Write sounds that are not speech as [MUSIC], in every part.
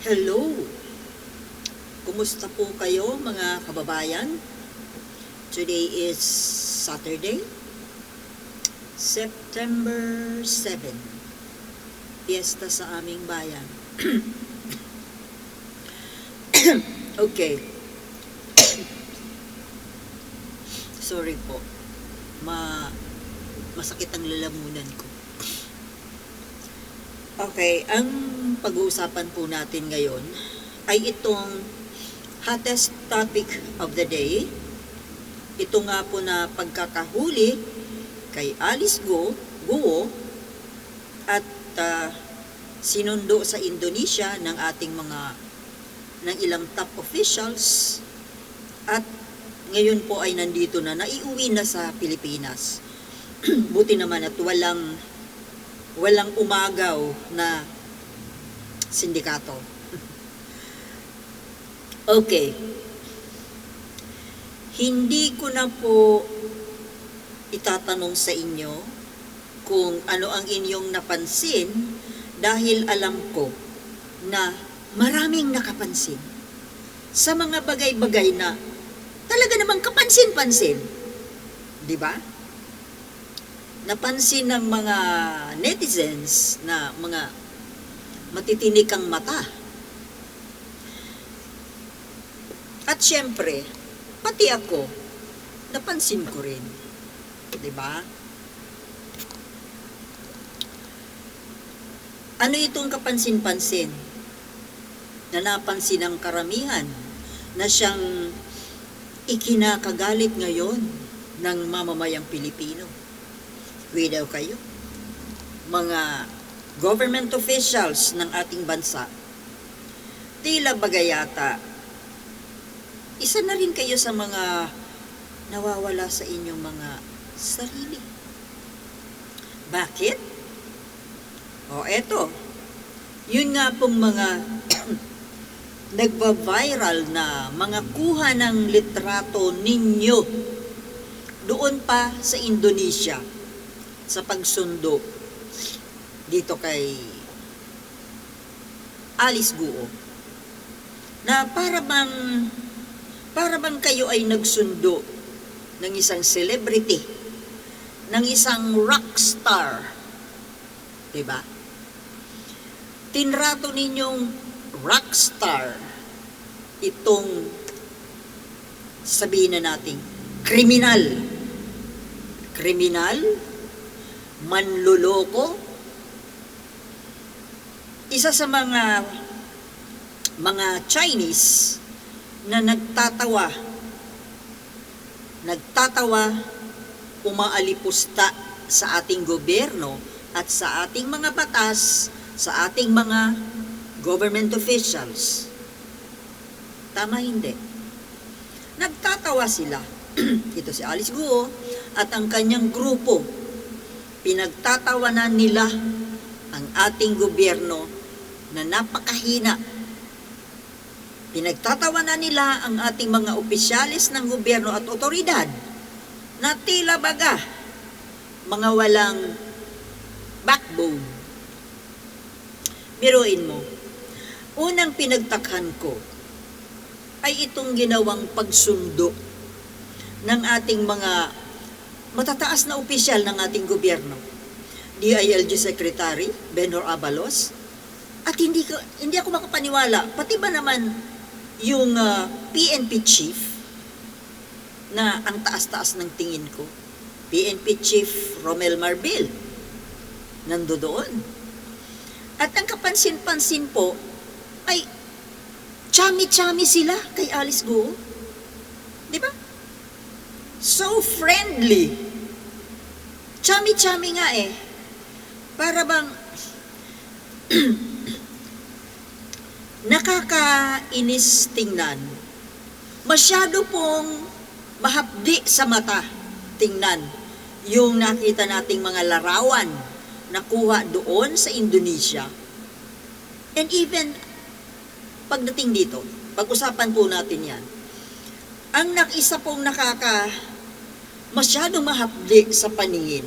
Hello! Kumusta po kayo mga kababayan? Today is Saturday, September 7. Fiesta sa aming bayan. [COUGHS] okay. [COUGHS] Sorry po. Ma masakit ang lalamunan ko. Okay, ang pag-uusapan po natin ngayon ay itong hottest topic of the day. Ito nga po na pagkakahuli kay Alice Go, Guo at ah, sinundo sa Indonesia ng ating mga ng ilang top officials at ngayon po ay nandito na, naiuwi na sa Pilipinas. [CLEARS THROAT] Buti naman at walang walang umagaw na sindikato. [LAUGHS] okay. Hindi ko na po itatanong sa inyo kung ano ang inyong napansin dahil alam ko na maraming nakapansin sa mga bagay-bagay na talaga namang kapansin-pansin. Di ba? Napansin ng mga netizens na mga matitinik ang mata. At syempre, pati ako, napansin ko rin. ba? Ano itong kapansin-pansin? Na napansin ng karamihan na siyang ikinakagalit ngayon ng mamamayang Pilipino widow kayo. Mga government officials ng ating bansa, tila bagayata, isa na rin kayo sa mga nawawala sa inyong mga sarili. Bakit? O eto, yun nga pong mga [CLEARS THROAT] nagba-viral na mga kuha ng litrato ninyo doon pa sa Indonesia sa pagsundo dito kay Alice Guo na para bang para bang kayo ay nagsundo ng isang celebrity ng isang rock star 'di ba? Tinrato ninyong rock star itong sabihin na nating kriminal. Kriminal manluloko. Isa sa mga mga Chinese na nagtatawa nagtatawa umaalipusta sa ating gobyerno at sa ating mga batas, sa ating mga government officials. Tama hindi. Nagtatawa sila. [CLEARS THROAT] Ito si Alice Guo at ang kanyang grupo pinagtatawanan nila ang ating gobyerno na napakahina. Pinagtatawanan nila ang ating mga opisyalis ng gobyerno at otoridad na tila baga mga walang backbone. Biruin mo, unang pinagtakhan ko ay itong ginawang pagsundo ng ating mga matataas na opisyal ng ating gobyerno. DILG Secretary Benhor Abalos. At hindi ko hindi ako makapaniwala pati ba naman yung uh, PNP chief na ang taas-taas ng tingin ko? PNP chief Romel Marbil nando doon at ang kapansin-pansin po ay chami-chami sila kay Alice Go di ba so friendly. Chami-chami nga eh. Para bang [CLEARS THROAT] nakakainis tingnan. Masyado pong mahapdi sa mata tingnan yung nakita nating mga larawan na kuha doon sa Indonesia. And even pagdating dito, pag-usapan po natin yan. Ang nakisa pong nakaka masyadong mahapdi sa paningin.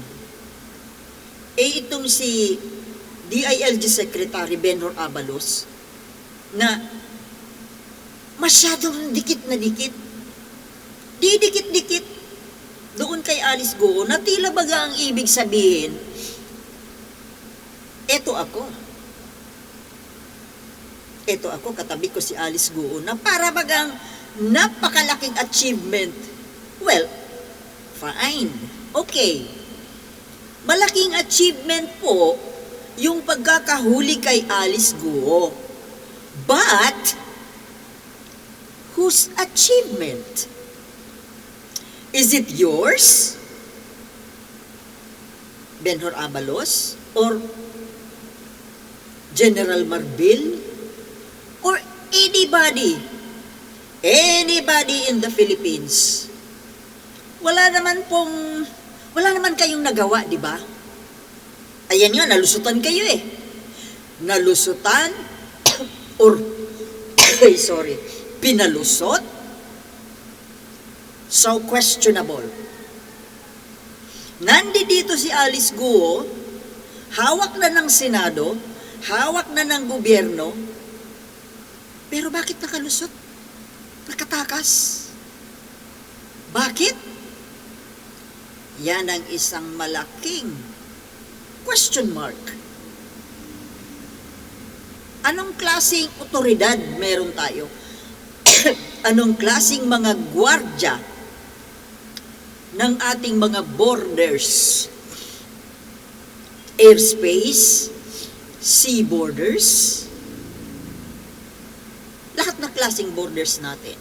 Eh itong si DILG Secretary Benhor Abalos, na masyadong dikit na dikit. Di dikit-dikit doon kay Alice Go na tila baga ang ibig sabihin, eto ako. Eto ako, katabi ko si Alice Go na para bagang napakalaking achievement. Well, fine. Okay. Malaking achievement po yung pagkakahuli kay Alice Guo. But, whose achievement? Is it yours? Benhor Abalos? Or General Marbil? Or anybody? Anybody in the Philippines? Wala naman pong, wala naman kayong nagawa, di ba? Ayan yun, nalusutan kayo eh. Nalusutan [COUGHS] or, [COUGHS] ay sorry, pinalusot? So questionable. Nandi dito si Alice Guo, hawak na ng Senado, hawak na ng gobyerno, pero bakit nakalusot? Nakatakas? Bakit? Yan ang isang malaking question mark. Anong klaseng otoridad meron tayo? [COUGHS] Anong klaseng mga gwardya ng ating mga borders? Airspace? Sea borders? Lahat na klaseng borders natin.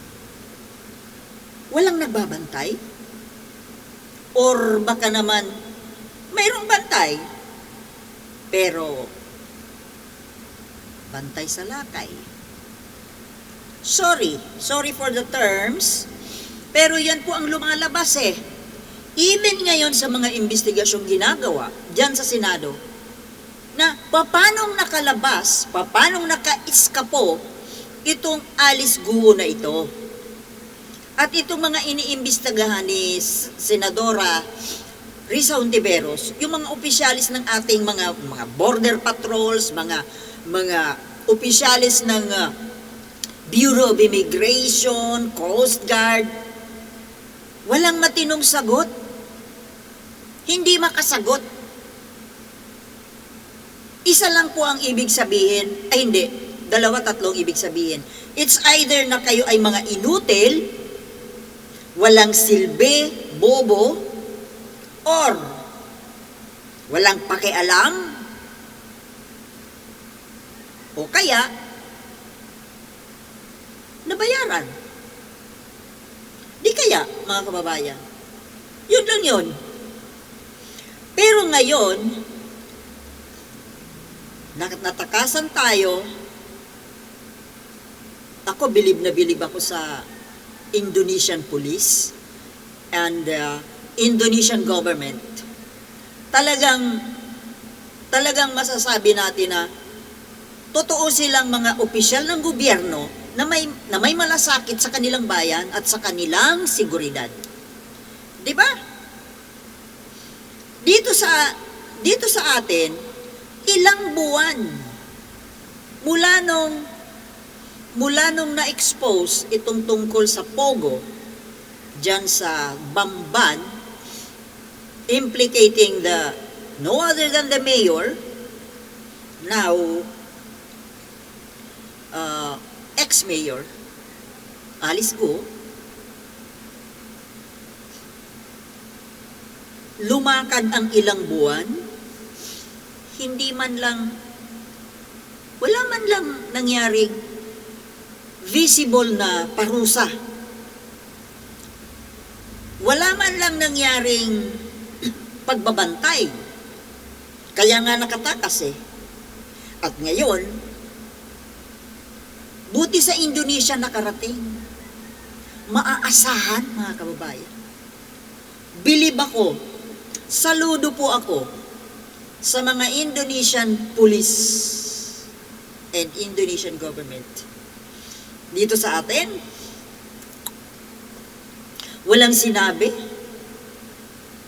Walang nagbabantay? Or baka naman, mayroong bantay, pero bantay sa lakay. Sorry, sorry for the terms, pero yan po ang lumalabas eh. Even ngayon sa mga investigasyong ginagawa dyan sa Senado, na papanong nakalabas, papanong nakaiskapo itong Alice Guo na ito. At itong mga iniimbestigahan ni Senadora Risa Ontiveros, yung mga opisyalis ng ating mga mga border patrols, mga mga opisyalis ng uh, Bureau of Immigration, Coast Guard, walang matinong sagot. Hindi makasagot. Isa lang po ang ibig sabihin, ay hindi, dalawa tatlong ibig sabihin. It's either na kayo ay mga inutil, walang silbi, bobo, or walang pakialam, o kaya, nabayaran. Di kaya, mga kababayan. Yun lang yun. Pero ngayon, nat- natakasan tayo, ako bilib na bilib ako sa Indonesian police and uh, Indonesian government. Talagang talagang masasabi natin na totoo silang mga opisyal ng gobyerno na may na may malasakit sa kanilang bayan at sa kanilang seguridad. 'Di ba? Dito sa dito sa atin ilang buwan mula nung mula nung na-expose itong tungkol sa Pogo dyan sa Bamban implicating the no other than the mayor now uh, ex-mayor Alice Go lumakad ang ilang buwan hindi man lang wala man lang nangyaring visible na parusa. Wala man lang nangyaring [CLEARS THROAT] pagbabantay. Kaya nga nakatakas eh. At ngayon, buti sa Indonesia nakarating. Maaasahan, mga kababayan. Bilib ako, saludo po ako sa mga Indonesian police and Indonesian government dito sa atin. Walang sinabi.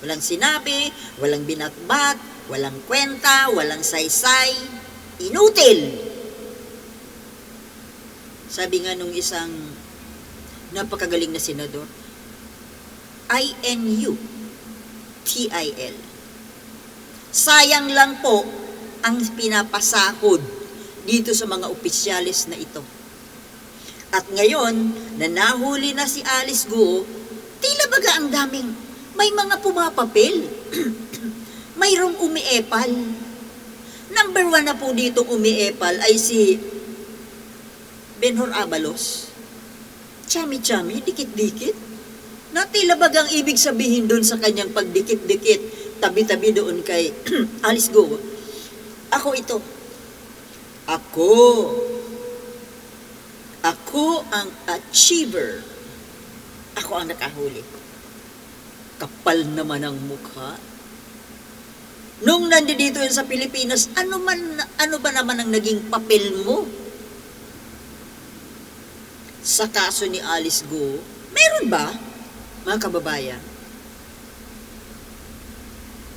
Walang sinabi, walang binatbat, walang kwenta, walang saysay. Inutil. Sabi nga nung isang napakagaling na senador, I-N-U, T-I-L. Sayang lang po ang pinapasahod dito sa mga opisyalis na ito. At ngayon, na nahuli na si Alice Guo, tila baga ang daming may mga pumapapel. [CLEARS THROAT] Mayroong umiepal. Number one na po dito umiepal ay si Benhor Abalos. Chami-chami, dikit-dikit. Na tila bagang ibig sabihin doon sa kanyang pagdikit-dikit, tabi-tabi doon kay [CLEARS THROAT] Alice Go. Ako ito. Ako. Ako ang achiever. Ako ang nakahuli. Kapal naman ang mukha. Nung nandito yun sa Pilipinas, ano man ano ba naman ang naging papel mo? Sa kaso ni Alice Go, meron ba, mga kababayan?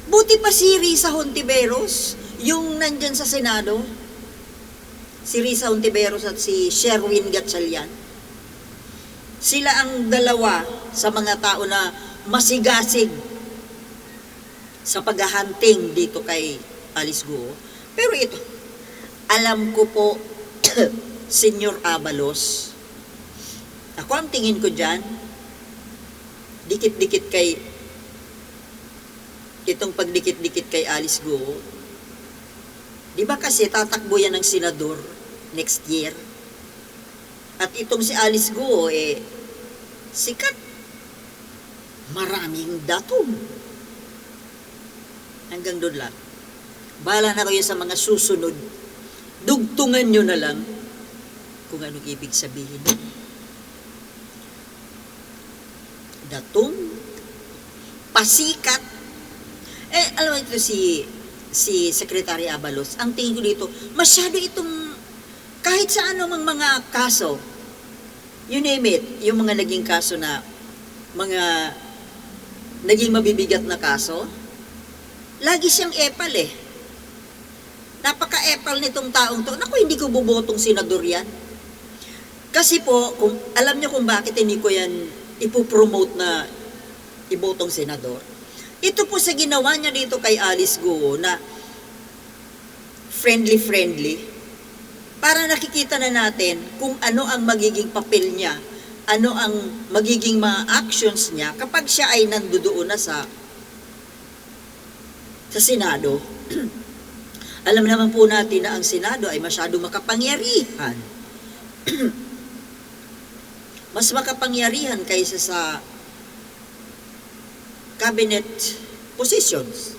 Buti pa si Risa Hontiveros, yung nandyan sa Senado, si Risa Hontiveros at si Sherwin Gatchalian. Sila ang dalawa sa mga tao na masigasig sa paghahunting dito kay Alice Guo. Pero ito, alam ko po, [COUGHS] Senyor Abalos, ako ang tingin ko dyan, dikit-dikit kay, itong pagdikit-dikit kay Alice Guo, di ba kasi tatakbo yan ng senador next year? At itong si Alice Guo, eh, sikat. Maraming datom. Hanggang doon lang. Bahala na kayo sa mga susunod. Dugtungan nyo na lang kung anong ibig sabihin. Datong, pasikat. Eh, alam mo ito si si Secretary Abalos, ang tingin ko dito, masyado itong kahit sa ano mang mga kaso, you name it, yung mga naging kaso na mga naging mabibigat na kaso, lagi siyang epal eh. Napaka-epal nitong taong to. Naku, hindi ko bubotong senador yan. Kasi po, kung, alam niyo kung bakit hindi ko yan ipopromote na ibotong senador. Ito po sa ginawa niya dito kay Alice Guo na friendly-friendly. Para nakikita na natin kung ano ang magiging papel niya, ano ang magiging mga actions niya kapag siya ay nandoon na sa sa Senado. [CLEARS THROAT] Alam naman po natin na ang Senado ay masyado makapangyarihan. [CLEARS THROAT] Mas makapangyarihan kaysa sa cabinet positions.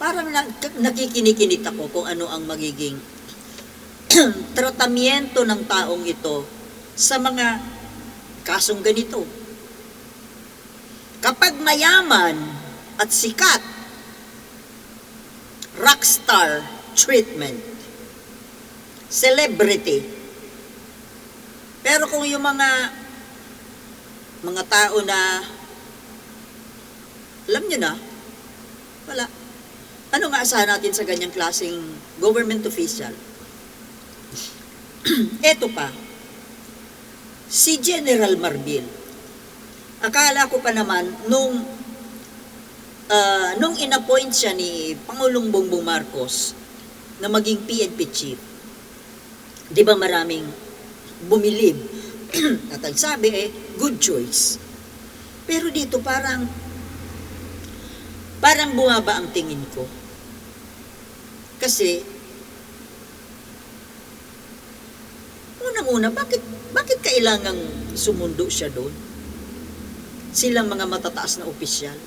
Parang na, nakikinikinit ako kung ano ang magiging [CLEARS THROAT] tratamiento ng taong ito sa mga kasong ganito. Kapag mayaman at sikat, rockstar treatment, celebrity. Pero kung yung mga mga tao na alam nyo na, wala. Ano nga asahan natin sa ganyang klaseng government official? [CLEARS THROAT] Eto pa, si General Marbil. Akala ko pa naman, nung, ah, nung inappoint siya ni Pangulong Bongbong Marcos na maging PNP chief, di ba maraming bumilib? [CLEARS THROAT] At ang sabi eh, good choice. Pero dito parang parang bumaba ang tingin ko. Kasi, unang-una, bakit, bakit kailangang sumundo siya doon? Silang mga matataas na opisyal.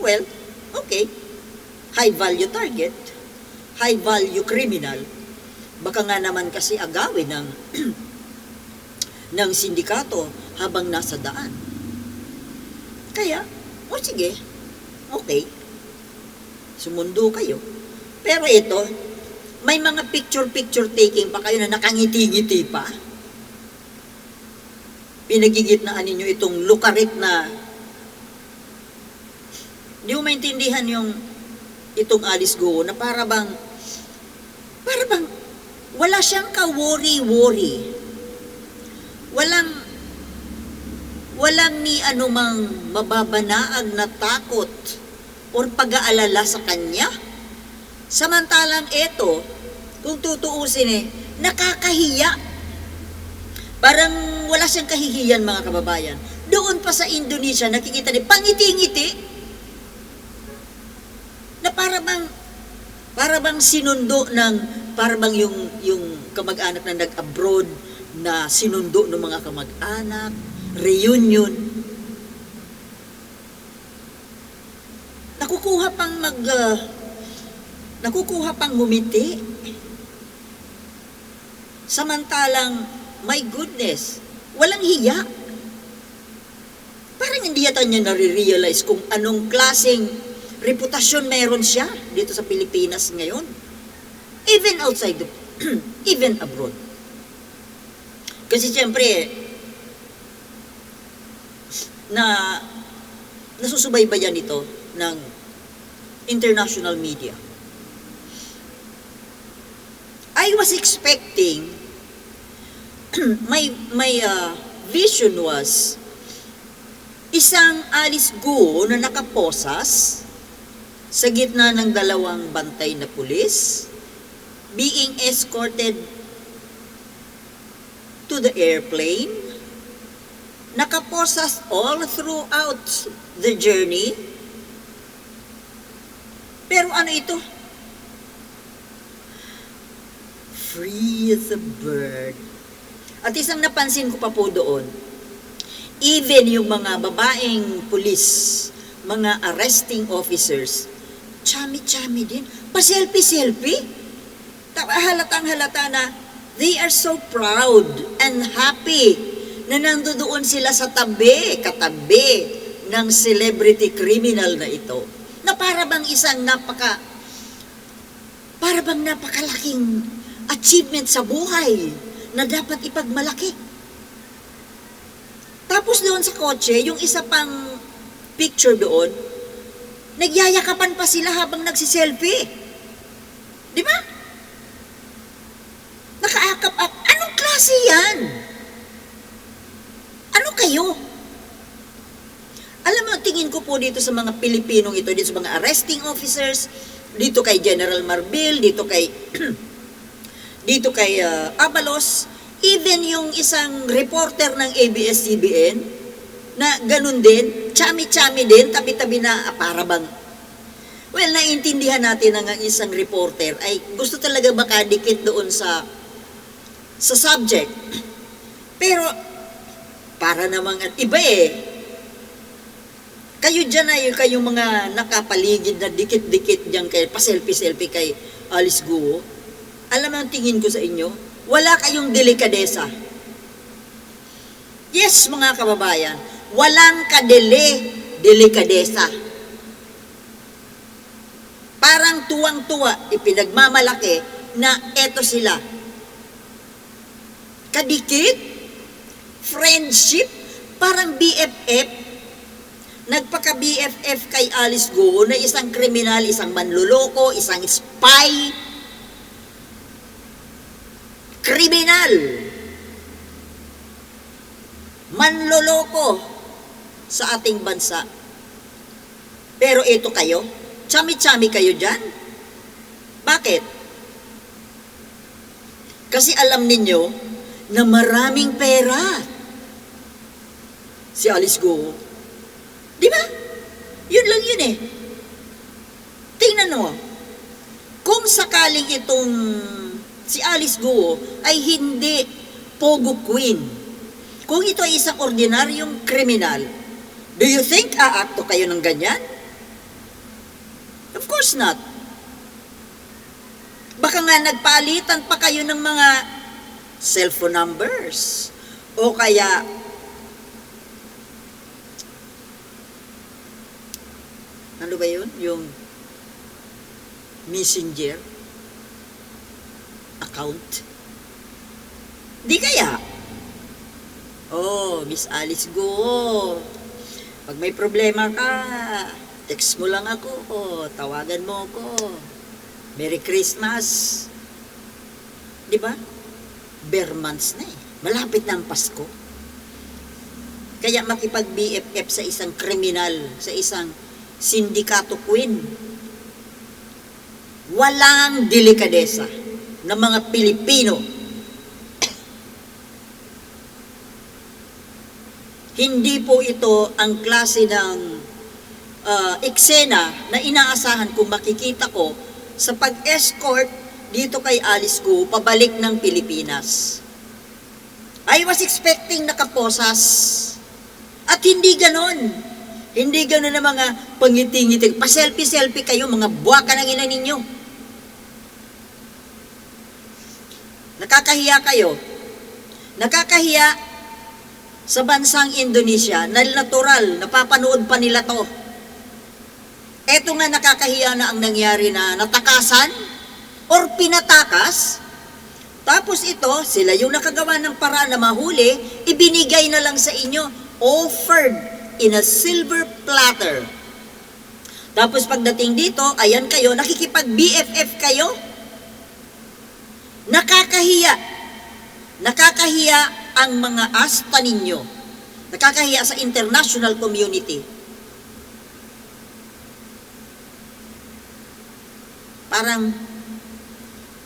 Well, okay. High value target, high value criminal. Baka nga naman kasi agawin ng [CLEARS THROAT] ng sindikato habang nasa daan. Kaya, o sige, okay, sumundo kayo. Pero ito, may mga picture-picture taking pa kayo na nakangiti-ngiti pa. Pinagigitnaan ninyo itong lukarit na hindi mo maintindihan yung itong Alice Go na para bang para bang wala siyang ka-worry-worry. Walang walang ni anumang mababanaag na takot or pag-aalala sa kanya. Samantalang ito, kung tutuusin eh, nakakahiya. Parang wala siyang kahihiyan mga kababayan. Doon pa sa Indonesia, nakikita ni pangiti-ngiti. Na para bang, para bang sinundo ng, para bang yung, yung kamag-anak na nag-abroad na sinundo ng mga kamag-anak, reunion. Nakukuha pang mag, ah, nakukuha pang ngumiti. Samantalang, my goodness, walang hiya. Parang hindi yata niya nare-realize kung anong klaseng reputasyon meron siya dito sa Pilipinas ngayon. Even outside, the, [CLEARS THROAT] even abroad. Kasi siyempre, na nasusubaybayan ito ng international media. I was expecting [CLEARS THROAT] my my uh, vision was isang Alice Guo na nakaposas sa gitna ng dalawang bantay na pulis being escorted to the airplane nakaposas all throughout the journey. Pero ano ito free as a bird at isang napansin ko pa po doon, even yung mga babaeng pulis, mga arresting officers, chami-chami din, pa-selfie-selfie. Ta- Halatang halata na they are so proud and happy na nandoon sila sa tabi, katabi ng celebrity criminal na ito. Na para bang isang napaka, para bang napakalaking achievement sa buhay na dapat ipagmalaki. Tapos doon sa kotse, yung isa pang picture doon, nagyayakapan pa sila habang nagsiselfie. Di ba? Nakaakap up. Anong klase yan? Ano kayo? Alam mo, tingin ko po dito sa mga Pilipinong ito, dito sa mga arresting officers, dito kay General Marbil, dito kay [CLEARS THROAT] dito kay uh, Abalos, even yung isang reporter ng ABS-CBN, na ganun din, chami-chami din, tabi-tabi na ah, para bang, well, naiintindihan natin ng isang reporter ay gusto talaga makadikit doon sa sa subject. Pero, para namang at iba eh, kayo dyan ay kayong mga nakapaligid na dikit-dikit dyan kay pa-selfie-selfie kay Alice Guo, alam mo ang tingin ko sa inyo? Wala kayong delikadesa. Yes, mga kababayan, walang kadele delikadesa. Parang tuwang-tuwa, ipinagmamalaki na eto sila. Kadikit, friendship, parang BFF, nagpaka-BFF kay Alice Go na isang kriminal, isang manluloko, isang spy, kriminal, manloloko sa ating bansa. Pero ito kayo, chami-chami kayo dyan. Bakit? Kasi alam ninyo na maraming pera. Si Alice Go. Di ba? Yun lang yun eh. Tingnan mo. Kung sakaling itong si Alice Guo ay hindi Pogo Queen. Kung ito ay isang ordinaryong kriminal, do you think aakto kayo ng ganyan? Of course not. Baka nga nagpalitan pa kayo ng mga cellphone numbers. O kaya, ano ba yun? Yung messenger account? Di kaya? Oh, Miss Alice Go. Pag may problema ka, text mo lang ako. Oh, tawagan mo ako. Merry Christmas. Di ba? Bare months na eh. Malapit na ang Pasko. Kaya makipag-BFF sa isang kriminal, sa isang sindikato queen. Walang delikadesa ng mga Pilipino. Hindi po ito ang klase ng ah, eksena na inaasahan kung makikita ko sa pag-escort dito kay Alice Go pabalik ng Pilipinas. I was expecting nakaposas. At hindi ganon. Hindi ganon na mga pangiti-ngiti. Pa-selfie-selfie kayo, mga buwaka ng ina ninyo. Nakakahiya kayo. Nakakahiya sa bansang Indonesia na natural, napapanood pa nila to. Eto nga nakakahiya na ang nangyari na natakasan or pinatakas. Tapos ito, sila yung nakagawa ng paraan na mahuli, ibinigay na lang sa inyo, offered in a silver platter. Tapos pagdating dito, ayan kayo, nakikipag-BFF kayo. Nakakahiya. Nakakahiya ang mga asta ninyo. Nakakahiya sa international community. Parang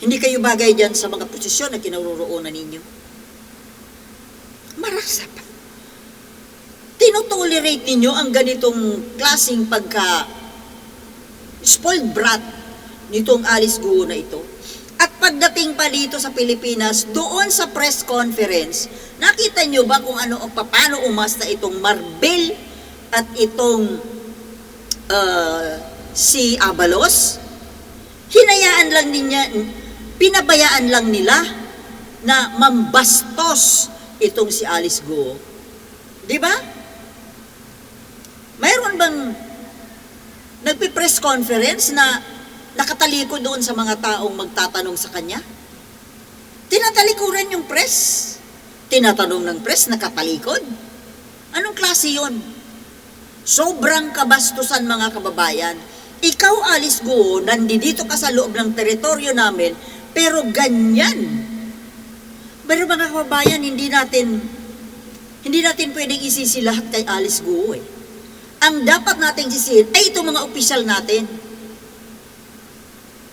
hindi kayo bagay dyan sa mga posisyon na kinaroroonan ninyo. Marasa pa. Tinotolerate ninyo ang ganitong klasing pagka spoiled brat nitong Alice Guo na ito. At pagdating pa dito sa Pilipinas, doon sa press conference, nakita nyo ba kung ano paano umasta itong Marbel at itong uh, si Abalos? Hinayaan lang niya, pinabayaan lang nila na mambastos itong si Alice Go. Di ba? Mayroon bang nagpi-press conference na nakatalikod doon sa mga taong magtatanong sa kanya? Tinatalikuran yung press. Tinatanong ng press, nakatalikod. Anong klase yon? Sobrang kabastusan mga kababayan. Ikaw, Alice Go, nandito ka sa loob ng teritoryo namin, pero ganyan. Pero mga kababayan, hindi natin, hindi natin pwedeng isisi lahat kay Alice Go eh. Ang dapat nating sisihin ay itong mga opisyal natin.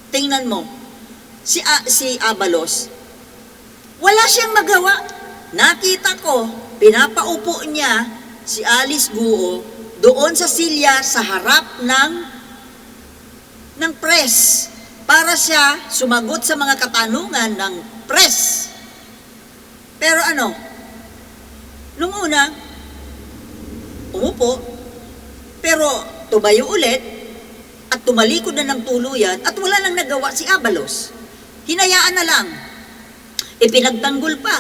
Tingnan mo, si, A- si Abalos, wala siyang magawa. Nakita ko, pinapaupo niya si Alice Guo doon sa silya sa harap ng ng press para siya sumagot sa mga katanungan ng press. Pero ano, nung una, umupo, pero tumayo ulit at tumalikod na ng tuluyan at wala nang nagawa si Abalos. Hinayaan na lang. Ipinagtanggol pa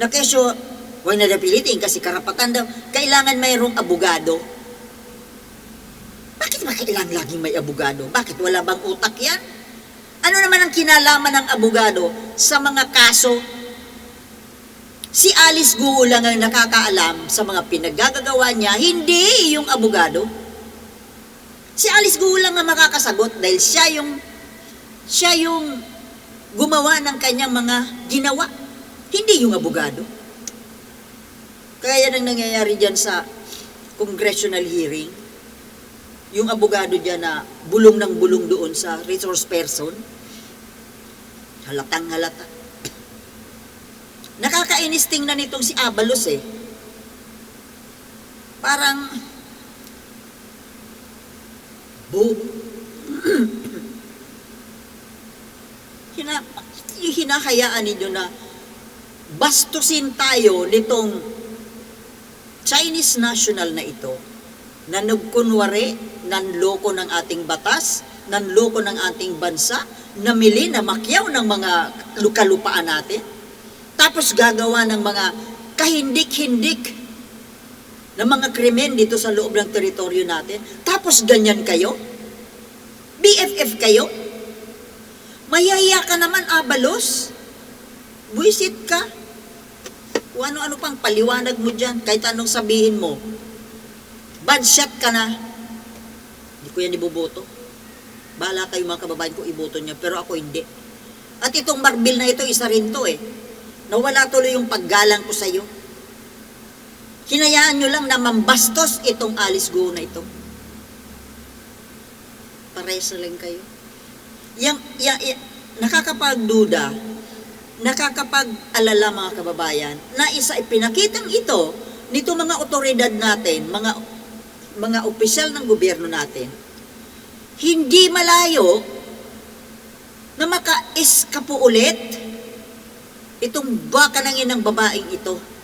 na kesyo, huwag na napilitin kasi karapatan daw, kailangan mayroong abogado. Bakit ba kailangan laging may abogado? Bakit wala bang utak yan? Ano naman ang kinalaman ng abogado sa mga kaso? Si Alice Guo lang ang nakakaalam sa mga pinaggagawa niya, hindi yung abogado. Si Alice Guo lang ang makakasagot dahil siya yung siya yung gumawa ng kanyang mga ginawa. Hindi yung abogado. Kaya nang nangyayari dyan sa congressional hearing, yung abogado dyan na bulong ng bulong doon sa resource person, halatang halata. Nakakainis tingnan nitong si Abalos eh. Parang, boom. [CLEARS THROAT] Hina, hinahayaan ninyo na bastusin tayo nitong Chinese national na ito na nagkunwari, nanloko ng ating batas, nanloko ng ating bansa, namili na makyaw ng mga lukalupaan natin, tapos gagawa ng mga kahindik-hindik na mga krimen dito sa loob ng teritoryo natin, tapos ganyan kayo? BFF kayo? Mayaya ka naman, Abalos. Buisit ka. Kung ano-ano pang paliwanag mo dyan, kahit anong sabihin mo. Bad shot ka na. Hindi ko yan iboboto. Bahala kayo mga kababayan ko iboto niya, pero ako hindi. At itong marbil na ito, isa rin to eh. Nawala tuloy yung paggalang ko sa iyo. Hinayaan nyo lang na mambastos itong Alice Go na ito. Pares na lang kayo. Yang, yang, yang, nakakapagduda, nakakapag-alala mga kababayan, na isa ipinakitang ito nito mga otoridad natin, mga mga opisyal ng gobyerno natin, hindi malayo na maka-eskapo ulit itong baka ng babaeng ito.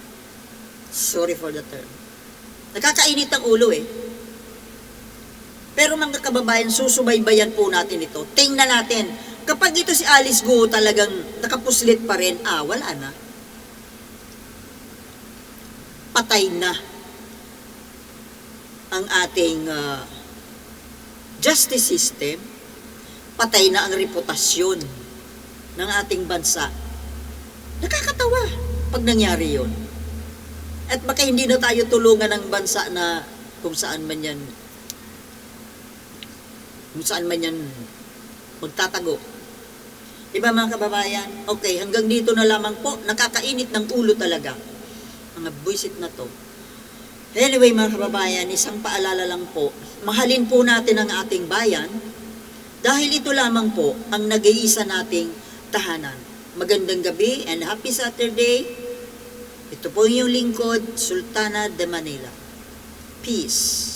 Sorry for the term. Nakakainit ang ulo eh. Pero mga kababayan, susubaybayan po natin ito. Tingnan natin. Kapag ito si Alice Go talagang nakapuslit pa rin, ah, wala na. Patay na ang ating ah, justice system. Patay na ang reputasyon ng ating bansa. Nakakatawa pag nangyari yon. At baka hindi na tayo tulungan ng bansa na kung saan man yan kung saan man yan magtatago. Diba mga kababayan? Okay, hanggang dito na lamang po. Nakakainit ng ulo talaga. Mga buisit na to. Anyway mga kababayan, isang paalala lang po. Mahalin po natin ang ating bayan dahil ito lamang po ang nag-iisa nating tahanan. Magandang gabi and happy Saturday. Ito po yung lingkod, Sultana de Manila. Peace.